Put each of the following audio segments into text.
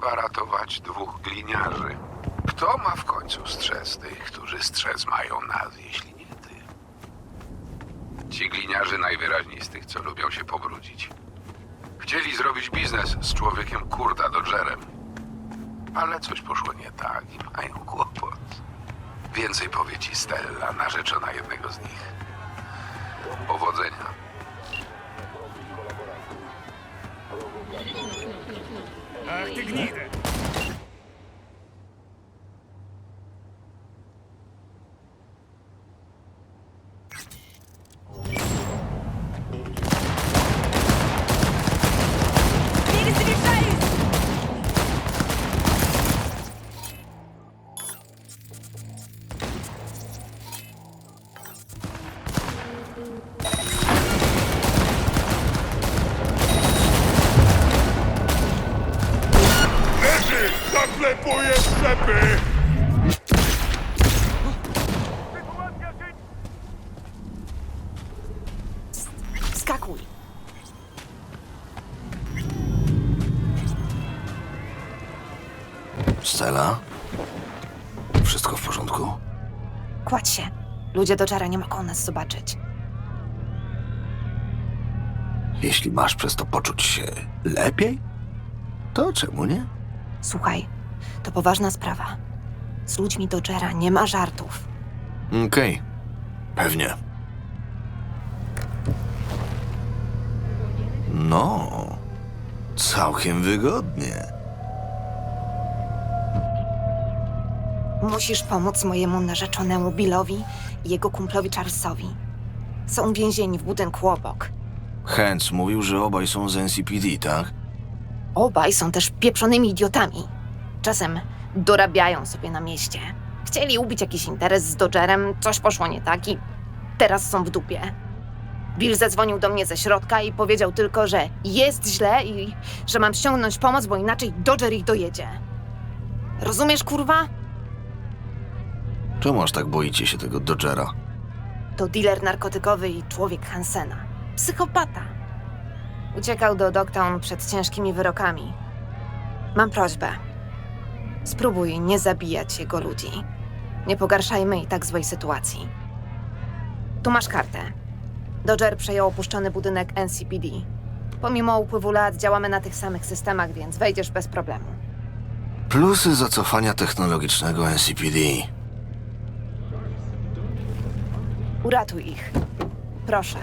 trzeba ratować dwóch gliniarzy. Kto ma w końcu strzec tych, którzy strzec mają nas, jeśli nie ty? Ci gliniarze najwyraźniej z tych, co lubią się pobrudzić. Chcieli zrobić biznes z człowiekiem Kurda Dodgerem. Ale coś poszło nie tak i mają kłopot. Więcej powie ci Stella, narzeczona jednego z nich. Powodzenia. Ach ty gnidę! Skakuj! Stella? Wszystko w porządku? Kładź się. Ludzie do czara nie mogą nas zobaczyć. Jeśli masz przez to poczuć się lepiej, to czemu nie? Słuchaj, to poważna sprawa. Z ludźmi do czara nie ma żartów. Okej, pewnie. No, całkiem wygodnie. Musisz pomóc mojemu narzeczonemu Billowi i jego kumplowi Charlesowi. Są więzieni w budynku obok. Hens mówił, że obaj są z NCPD, tak? Obaj są też pieprzonymi idiotami. Czasem dorabiają sobie na mieście. Chcieli ubić jakiś interes z Dodgerem, coś poszło nie tak i teraz są w dupie. Bill zadzwonił do mnie ze środka i powiedział tylko, że jest źle i że mam ściągnąć pomoc, bo inaczej Dodger ich dojedzie. Rozumiesz, kurwa? Czemu aż tak boicie się tego Dodgera? To dealer narkotykowy i człowiek Hansena. Psychopata. Uciekał do Dogtown przed ciężkimi wyrokami. Mam prośbę. Spróbuj nie zabijać jego ludzi. Nie pogarszajmy i tak złej sytuacji. Tu masz kartę. Dodger przejął opuszczony budynek NCPD. Pomimo upływu lat działamy na tych samych systemach, więc wejdziesz bez problemu. Plusy zacofania technologicznego NCPD. Uratuj ich. Proszę.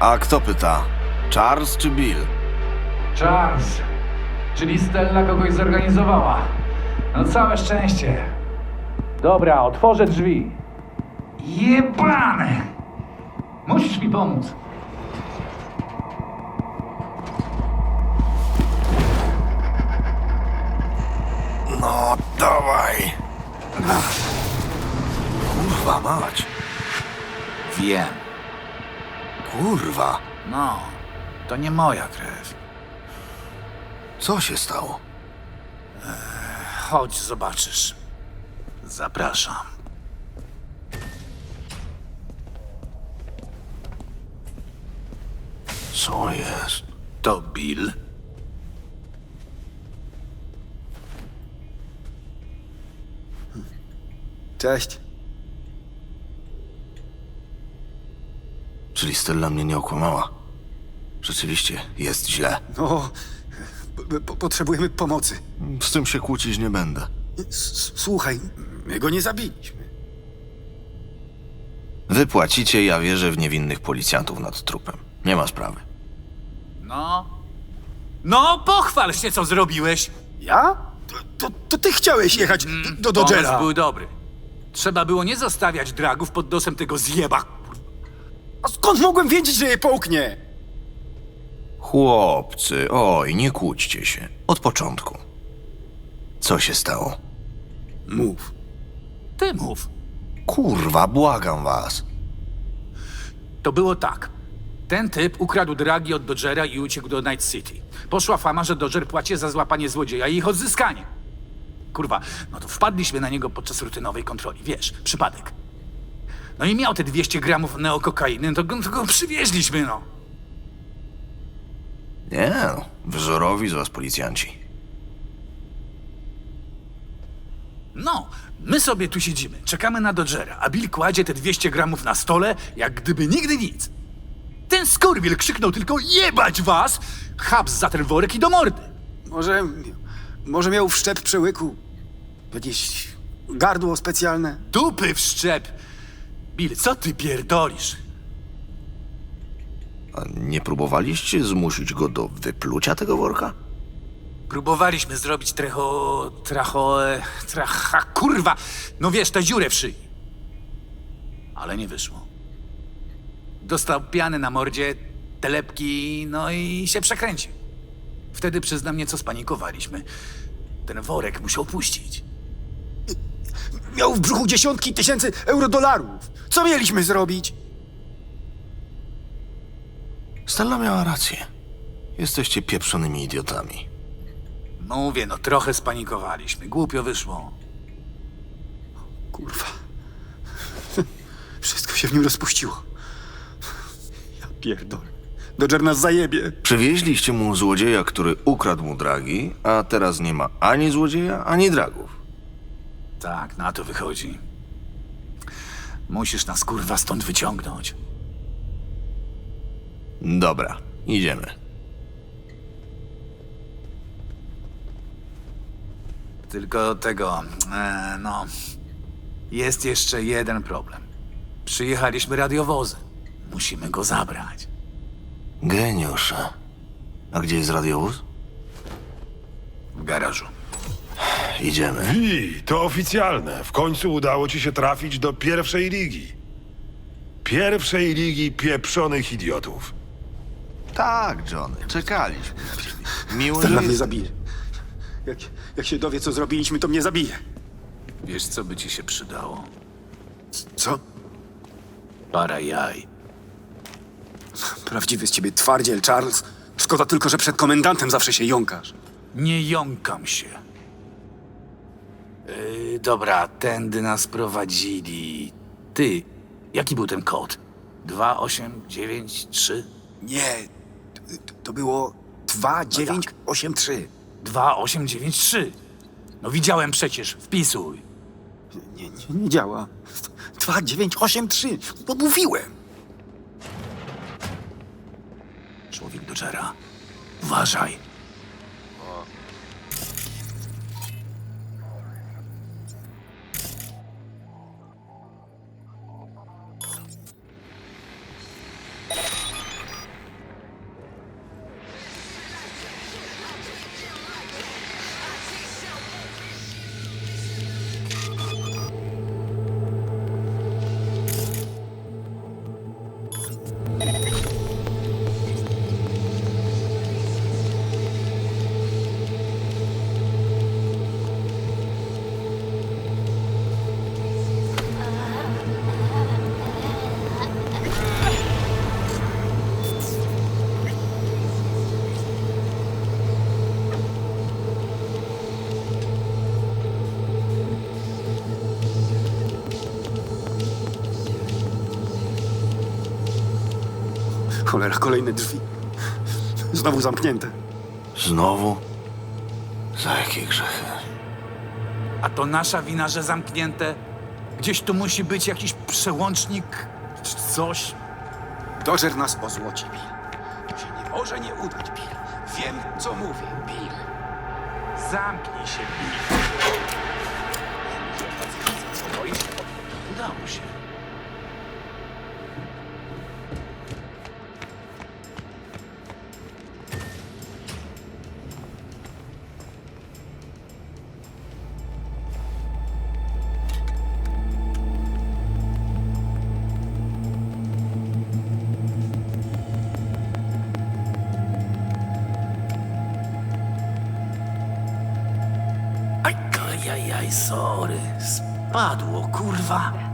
A kto pyta? Charles czy Bill? Charles, czyli Stella kogoś zorganizowała. No całe szczęście. Dobra, otworzę drzwi. Jebane! Musisz mi pomóc. No, dawaj. Kurwa mać. Wiem. Kurwa. No, to nie moja krew. Co się stało? Chodź, zobaczysz. Zapraszam. Co jest? To Bill. Cześć. Czyli Stella mnie nie okłamała. Rzeczywiście, jest źle. No, p- p- potrzebujemy pomocy. Z tym się kłócić nie będę. S- Słuchaj, my go nie zabiliśmy. Wy płacicie, ja wierzę w niewinnych policjantów nad trupem. Nie ma sprawy. No. No, pochwal się, co zrobiłeś. Ja? To, to, to ty chciałeś jechać do, do Dodgera. Pomysł był dobry. Trzeba było nie zostawiać dragów pod nosem tego zjeba. A skąd mogłem wiedzieć, że je połknie? Chłopcy, oj, nie kłóćcie się. Od początku. Co się stało? Mów. Ty mów. Kurwa, błagam was. To było tak. Ten typ ukradł dragi od Dodgera i uciekł do Night City. Poszła fama, że Dodger płaci za złapanie złodzieja i ich odzyskanie. Kurwa, no to wpadliśmy na niego podczas rutynowej kontroli. Wiesz, przypadek. No i miał te 200 gramów neokokainy, to go, to go przywieźliśmy, no. Nie no, wzorowi z was policjanci. No, my sobie tu siedzimy, czekamy na Dodgera, a Bill kładzie te 200 gramów na stole, jak gdyby nigdy nic. Ten skorwiel krzyknął tylko jebać was! Chaps za ten worek i do mordy. Może, może miał wszczep przełyku. Jakieś gardło specjalne. Dupy w szczep! Bill, co ty pierdolisz? A nie próbowaliście zmusić go do wyplucia tego worka? Próbowaliśmy zrobić trecho... tracho... tracha... kurwa! No wiesz, tę dziurę w szyi. Ale nie wyszło. Dostał piany na mordzie, telepki, no i się przekręcił. Wtedy przyznam nieco spanikowaliśmy. Ten worek musiał puścić. Miał w brzuchu dziesiątki tysięcy eurodolarów. Co mieliśmy zrobić? Stella miała rację. Jesteście pieprzonymi idiotami. Mówię, no trochę spanikowaliśmy. Głupio wyszło. Kurwa. Wszystko się w nim rozpuściło. Ja pierdolę. Dodger nas zajebie. Przywieźliście mu złodzieja, który ukradł mu dragi, a teraz nie ma ani złodzieja, ani dragów. Tak, na to wychodzi. Musisz nas kurwa stąd wyciągnąć. Dobra, idziemy. Tylko tego, e, no. Jest jeszcze jeden problem. Przyjechaliśmy radiowozem. Musimy go zabrać. Geniusze. A gdzie jest radiowóz? W garażu. Idziemy. I to oficjalne. W końcu udało ci się trafić do pierwszej ligi. Pierwszej ligi pieprzonych idiotów. Tak, John, czekaliśmy na ciebie. Miło, Stella że mnie jest... zabije. Jak, jak się dowie, co zrobiliśmy, to mnie zabije. Wiesz, co by ci się przydało? Co? Para jaj. Prawdziwy z ciebie twardziel, Charles. Szkoda tylko, że przed komendantem zawsze się jąkasz. Nie jąkam się. Yy, dobra, tędy nas prowadzili. Ty, jaki był ten kod? 2893? Nie, to, to było 2983. 2893. No widziałem przecież, wpisuj. Nie, nie, nie działa. 2983, bo mówiłem. Człowiek do czera. Uważaj. Cholera, kolejne drzwi. Znowu zamknięte. Znowu? Za jakie grzechy? A to nasza wina, że zamknięte? Gdzieś tu musi być jakiś przełącznik czy coś. Dodger nas ozłoci, Bill. To się nie może nie udać, Bill. Wiem, co mówię, Bill. Zamknij się, Bill. Boisz? Udało się. Ajajaj, sorry. Spadło, kurwa.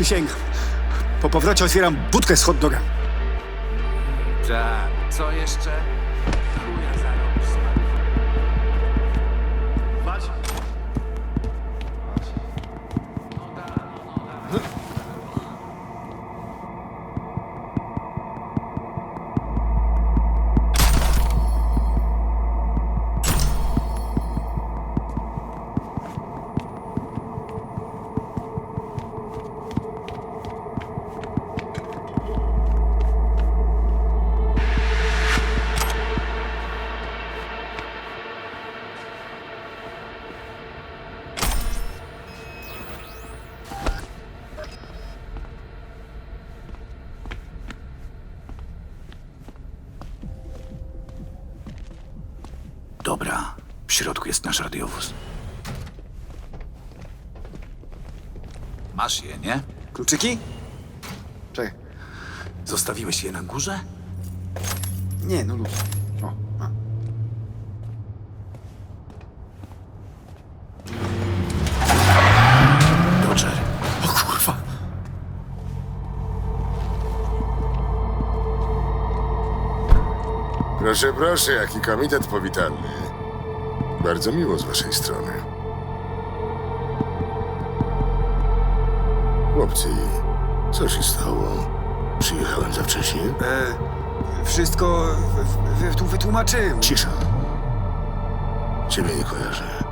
Przysięgam. Po powrocie otwieram budkę z hot dogami. Tak, co jeszcze? Dobra, w środku jest nasz radiowóz. Masz je, nie? Kluczyki? Czekaj. Zostawiłeś je na górze? Nie, no luz. Proszę, proszę, jaki komitet powitalny. Bardzo miło z waszej strony. Chłopcy, co się stało? Przyjechałem za wcześnie? E, wszystko w, w, tu wytłumaczyłem. Cisza. Ciebie nie kojarzę.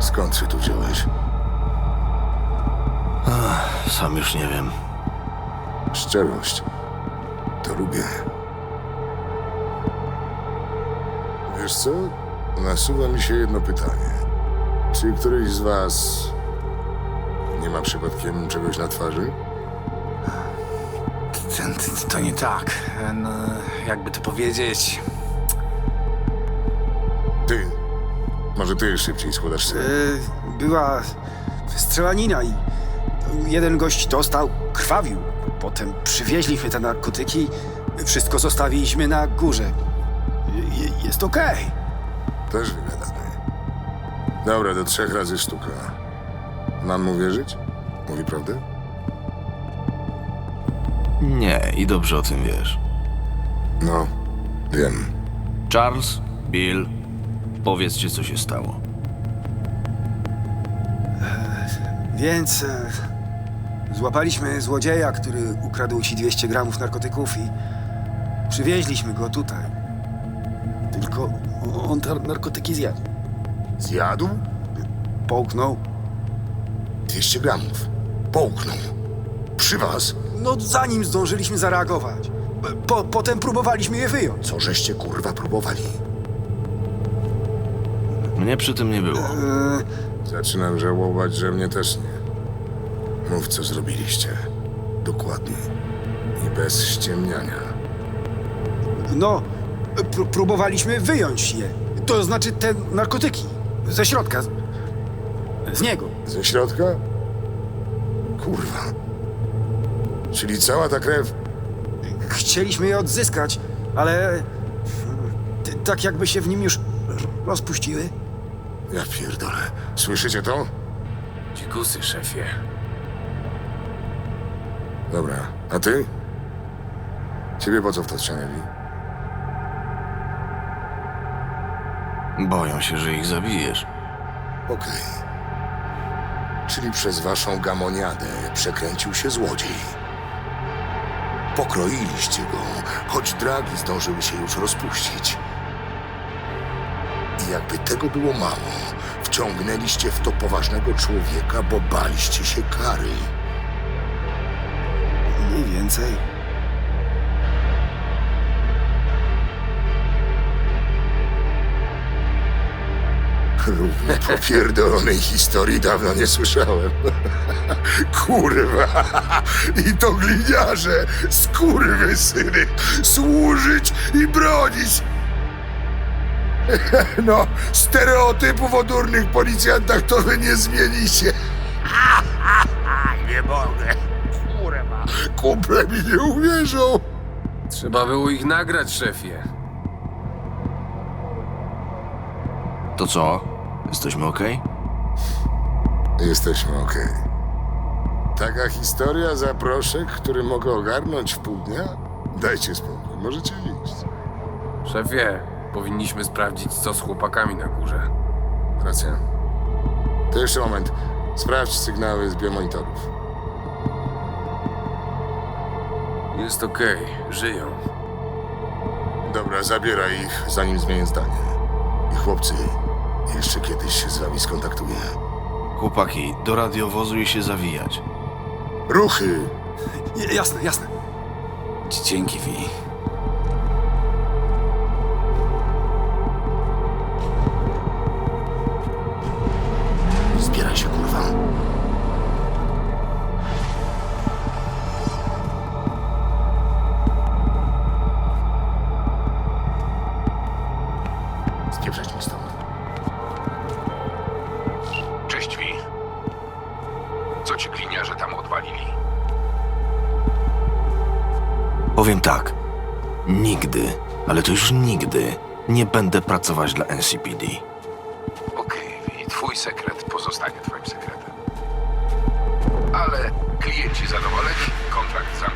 Skąd się tu wziąłeś? Sam już nie wiem. Szczerość. To lubię. Wiesz co? Nasuwa mi się jedno pytanie. Czy któryś z was nie ma przypadkiem czegoś na twarzy? Ten, to nie tak. No, jakby to powiedzieć. Ty. Może ty szybciej składasz się. E, była strzelanina i jeden gość dostał, krwawił. Potem przywieźliśmy te narkotyki, wszystko zostawiliśmy na górze. Je- Jest okej. Też wygadany. Dobra, do trzech razy sztuka. Mam mu wierzyć? Mówi prawdę? Nie, i dobrze o tym wiesz. No, wiem. Charles, Bill, powiedzcie, co się stało. Więc e, złapaliśmy złodzieja, który ukradł ci 200 gramów narkotyków i przywieźliśmy go tutaj. Tylko on te narkotyki zjadł. Zjadł? Połknął. 200 gramów. Połknął. Przy was? No zanim zdążyliśmy zareagować. Po, potem próbowaliśmy je wyjąć. Co żeście kurwa próbowali? Mnie przy tym nie było. E, Zaczynam żałować, że mnie też nie. Mów, co zrobiliście. Dokładnie. I bez ściemniania. no, pró- próbowaliśmy wyjąć je. To znaczy te narkotyki. Ze środka. Z, z niego. Ze środka? Kurwa. Czyli cała ta krew... Chcieliśmy je odzyskać, ale t- tak jakby się w nim już rozpuściły. Ja pierdolę. Słyszycie to? Dzikusy, szefie. Dobra. A ty? Ciebie po co w to wciągnęli? Boją się, że ich zabijesz. Okej. Czyli przez waszą gamoniadę przekręcił się złodziej. Pokroiliście go, choć dragi zdążyły się już rozpuścić. I jakby tego było mało, wciągnęliście w to poważnego człowieka, bo baliście się kary. Mniej więcej. Równie popierdolonej historii dawno nie słyszałem. Kurwa! I to gliniarze, skurwysyny, służyć i bronić! No, stereotypów o durnych policjantach to wy nie zmienicie. Nie mogę. Kurwa. Kumple mi nie uwierzą. Trzeba było ich nagrać, szefie. To co? Jesteśmy okej? Jesteśmy okej. Taka historia za proszek, który mogę ogarnąć w pół dnia? Dajcie spokój, możecie iść. Szefie, powinniśmy sprawdzić, co z chłopakami na górze. Racja. To jeszcze moment. Sprawdź sygnały z biomonitorów. Jest okej, żyją. Dobra, zabieraj ich, zanim zmienię zdanie. I chłopcy, jeszcze kiedyś się z wami skontaktuję. Chłopaki, do radiowozu i się zawijać. Ruchy! J- jasne, jasne. Dzięki, Wi. Nigdy, ale to już nigdy, nie będę pracować dla NCPD. Okej, Wi, twój sekret pozostanie twoim sekretem. Ale klienci zadowoleni, kontrakt zamknięty.